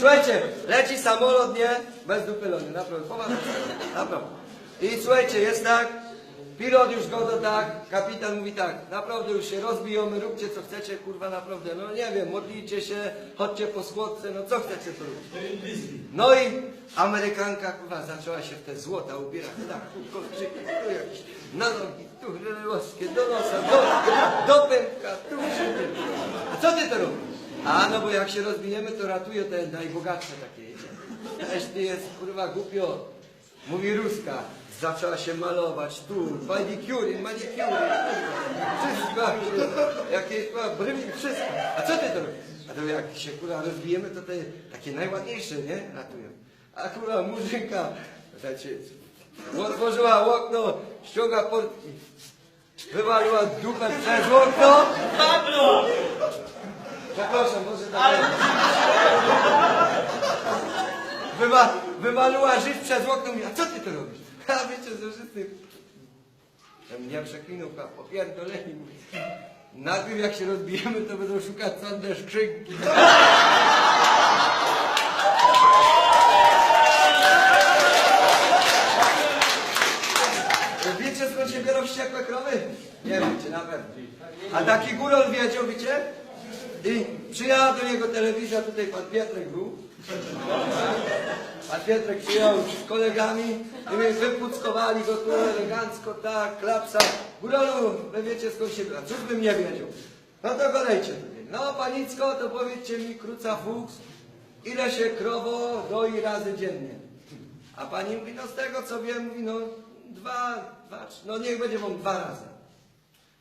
Słuchajcie, leci samolot, nie? Bez dupylony, naprawdę, poważnie. I słuchajcie, jest tak, pilot już go do tak, kapitan mówi tak, naprawdę już się rozbijamy, róbcie co chcecie, kurwa, naprawdę, no nie wiem, modlijcie się, chodźcie po słodce, no co chcecie to robić. No i Amerykanka, kurwa, zaczęła się w te złota ubierać, tak, kolczyki, tu jakieś, na nogi, tu reloskie, do nosa, do, do pępka, tu. A co ty to robisz? A no bo jak się rozbijemy, to ratuje te najbogatsze takie. Ty jest, kurwa, głupio. Mówi Ruska. Zaczęła się malować tu, manicure, manicure, wszystko, jakieś brymi, wszystko. A co ty to robisz? A to jak się kurwa rozbijemy, to te takie najładniejsze, nie? Ratują. A kurwa murzynka, znaczy, otworzyła okno, ściąga portki, wywaliła dupę przez okno. Pablo! Przepraszam, może tak. Wyma, wymaliła żyć przez okno i a co ty to robisz? A wiecie, że wszyscy... Ja mnie przeklinął, popierdoleni. mówi. Na tym jak się rozbijemy, to będą szukać sądne skrzynki. Wiecie skąd się biorą wściekłe krowy? Nie wiecie, na pewno. A taki górol wiedział, wiecie? I przyjechała do niego telewizja, tutaj pan Pietrek był. Pan Pietrek przyjechał z kolegami i mnie wypuckowali go tu elegancko, tak, klapsa. Górolu, wy wiecie skąd się biorą. Cóż bym nie wiedział. No to tutaj. No panicko, to powiedzcie mi, kruca fuchs, ile się krowo doi razy dziennie? A pani mówi, no z tego co wiem, mówi, no dwa, dwa, no niech będzie wam dwa razy.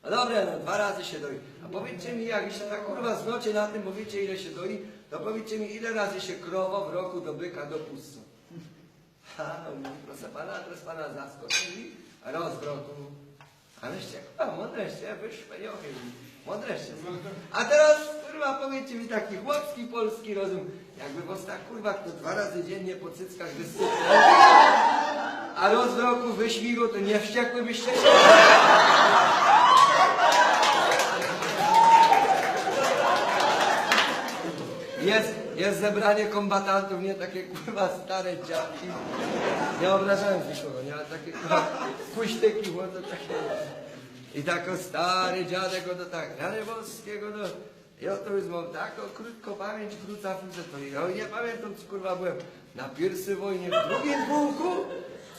No dobra, no dwa razy się doi. A powiedzcie mi, jak się tak kurwa znocie na tym, bo wiecie ile się doi, to powiedzcie mi, ile razy się krowo w roku do byka dopuszcza. Ha, no mówi, proszę pana, teraz pana zaskoczyli, rozwrotu. Aleście kurwa, mądreście, wyszpeniochy, mądreście. A teraz kurwa powiedzcie mi taki chłopski, polski rozum, jakby was tak kurwa kto dwa razy dziennie po cyckach wysypał, a rozwrotu wyśmigał, to nie wściekłybyście się? Jest, jest zebranie kombatantów, nie takie kurwa stare dziadki. Nie obrażając nikogo, nie, ale takie kurwa kuśtyki, to takie. I tako stary dziadek, no tak, rany boskiego, no. Ja to już mam taką krótką pamięć, krótka funkcja, to ja nie pamiętam, czy kurwa byłem na pierwszej wojnie w drugim pułku,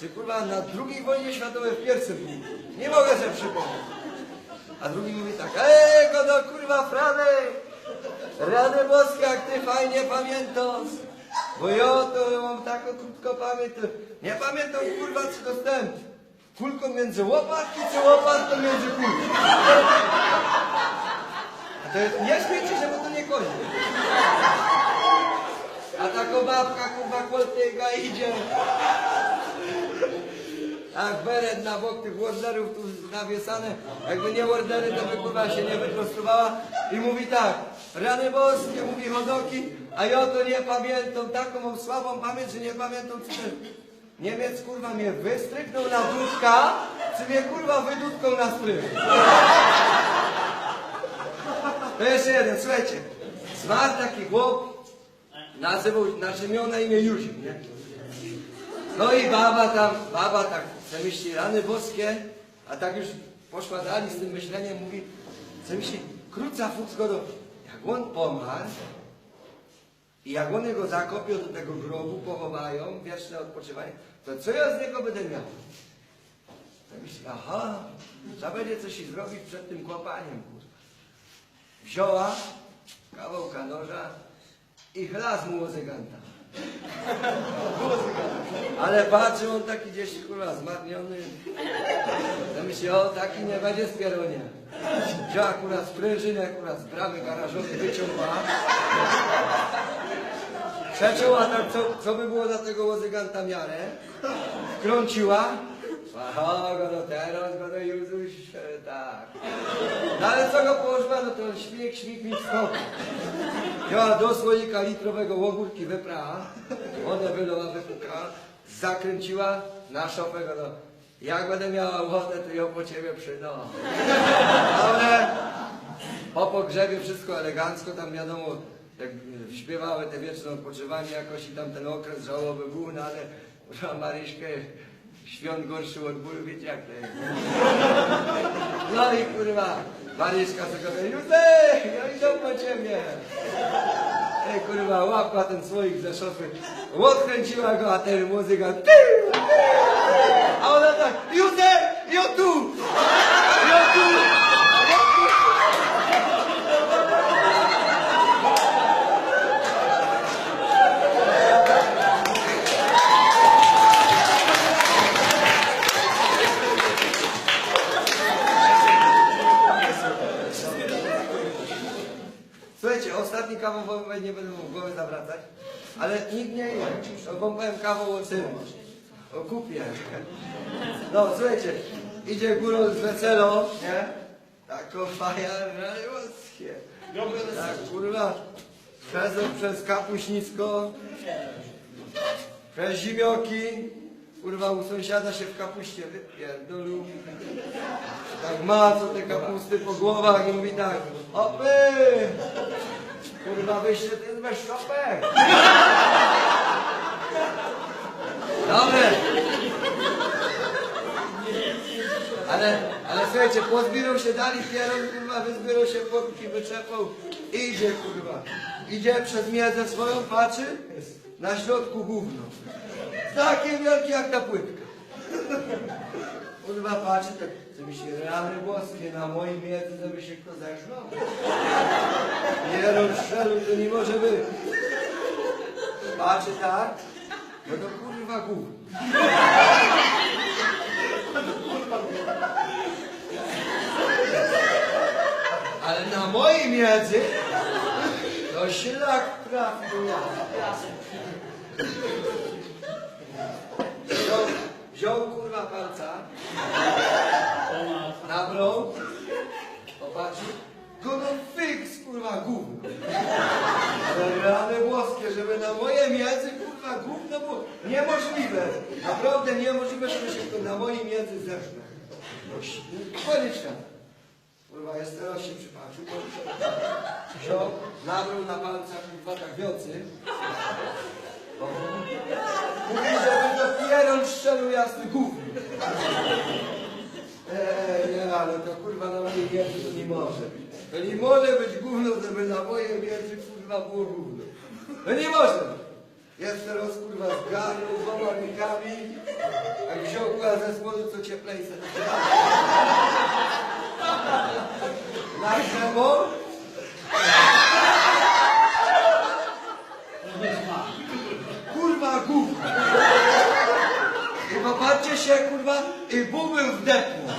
czy kurwa na drugiej wojnie światowej w pierwszym pułku. Nie mogę sobie przypomnieć. A drugi mówi tak, ej, go do kurwa Franek! Rany boskie, jak ty fajnie pamiętasz. Bo ja to mam taką krótko pamięć, nie pamiętam kurwa co dostałem. Kulką między łopatki, czy łopatką między kulką. A to jest, nie śmiejcie się, bo to nie koniec. A taka babka kurwa koltyga idzie. Tak, beret na bok tych warderów tu nawiesane. Jakby nie wardery, to by kurwa się nie wyprostowała. I mówi tak, rany boskie, mówi Hodoki, a ja to nie pamiętam, taką mam słabą pamięć, że nie pamiętam, czy ten Niemiec kurwa mnie wystryknął na dudka, czy mnie kurwa wydudką na strych. To jeszcze jeden, słuchajcie. Zmarł taki chłop, nazywał, znaczy miał na imię Józim, nie? No i baba tam, baba tak sobie myśli, rany boskie, a tak już poszła dalej z tym myśleniem, mówi, sobie myśli, króca fuks go do... Jak on pomarł, i jak one go zakopią do tego grobu, pochowają, wieczne odpoczywanie, to co ja z niego będę miał? To myśli, aha, trzeba będzie coś zrobić przed tym kopaniem, kurwa. Wzięła kawałka noża i chlas mu łozyganta. Ale patrzy, on taki gdzieś kurwa zmarniony. To myśli, o taki nie będzie z pieronia. Wzięła akurat sprężynę, akurat z bramy garażowej wyciągła. Przecięła tam, co, co by było dla tego łozyganta miarę. Wkrąciła. Aha, go no teraz go no e, tak. No ale co go położyła, no to śmiech, śmiech mi wskoczył. Wzięła do słoika litrowego łogórki wyprała, wodę wylała, wypukała, zakręciła na szopę go, no. Jak będę miała wodę, to ją po ciebie przyda. Ale po pogrzebie wszystko elegancko, tam wiadomo, jak śpiewały te wieczne odpoczywanie jakoś i tam ten okres żałoby był, no ale Maryśkę świąt gorszy od bólu, wiecie jak to jest. No i kurwa, Maryśka sobie mówi, Józef, ja idę po ciebie. Ej kurwa, łapła ten słoik ze szafy, odkręciła go, a ten muzyka, ty, ty. a ona tak, Józef, ja tu, Słuchajcie, ostatni kawał wam nie będę mógł głowy zawracać, ale nikt nie je. Wam powiem kawał o kupie. No, słuchajcie, idzie górą z weselo, nie? Tak, o fajarowskie. Tak, kurwa. Przezą przez kapuśnicko, przez zimioki. Kurwa, u sąsiada się w kapuście wypierdolił. Tak ma co te kapusty po głowach i mówi tak, opy! Kurwa, wyście ten bez szopek. Dobre. Ale, ale słuchajcie, pozbierał się, dali pieron, kurwa, wyzbierał się porki, wyczepał. Idzie, kurwa. Idzie przez miedzę swoją, patrzy, na środku gówno. Takie wielkie jak ta płytka. Kurwa patrzy, tak, żeby się rany boskie na moim miedzy, żeby się kto zeszło. Nie rozstrzelił, to nie może być. Patrzy tak, no to kurwa gówno. Ale na mojej miedzy to szlak trafił. Wziął, wziął kurwa palca, nabrał, popatrzył, go no fix kurwa gówno. Rany włoskie, żeby na moje miedzy kurwa gówno było niemożliwe. Naprawdę niemożliwe, żeby się to na mojej miedzy zeszło. Koniec świata. Kurwa, jest teraz się przypatrzył, wziął, nabrał na palcach kurwa tak wiocy. Mówi, żeby strzelił jasny gówno. Eee, ale to kurwa na mojej wieży to nie może być. To nie może być gówno, żeby na mojej wieży kurwa było gówno. To nie może. Jest teraz kurwa zgarnął dwoma rękami, jak wziął kurwa ze słody, co cieplejsze. Na drzewo. Kurwa gówno. I popatrzcie się, kurwa, i bubel wdepnął.